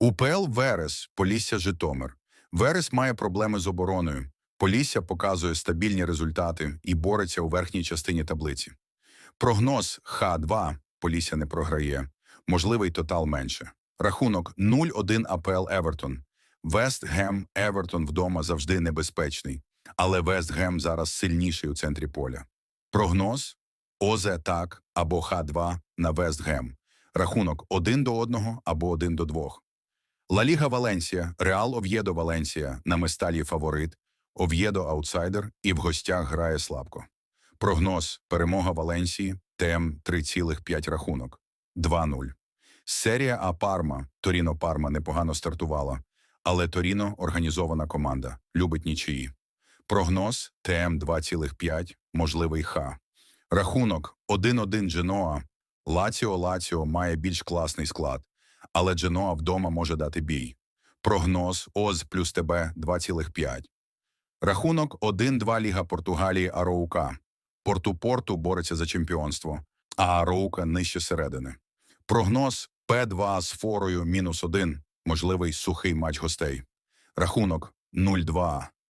УПЛ Верес, Полісся Житомир. Верес має проблеми з обороною. Полісся показує стабільні результати і бореться у верхній частині таблиці. Прогноз Х2 Полісся не програє. Можливий тотал менше. Рахунок 0-1 АПЛ Евертон. Вест Гем Евертон вдома завжди небезпечний, але Вест Гем зараз сильніший у центрі поля. Прогноз ОЗ так або Х2 на Вест Гем. Рахунок 1 до 1 або 1 до 2. Ла Ліга Валенсія, Реал Ов'єдо Валенсія на Месталі фаворит, Ов'єдо аутсайдер і в гостях грає слабко. Прогноз перемога Валенсії, ТМ 3,5 рахунок 2-0. Серія А Парма, Торіно Парма непогано стартувала, але Торіно організована команда, любить нічиї. Прогноз ТМ 2,5, можливий Х. Рахунок 1-1 Дженоа. Лаціо Лаціо має більш класний склад, але Дженоа вдома може дати бій. Прогноз ОЗ плюс ТБ 2,5. Рахунок 1-2 Ліга Португалії Ароука. Порту-Порту бореться за чемпіонство, а Ароука нижче середини. Прогноз П2 з форою мінус 1, можливий сухий матч гостей. Рахунок 0-2.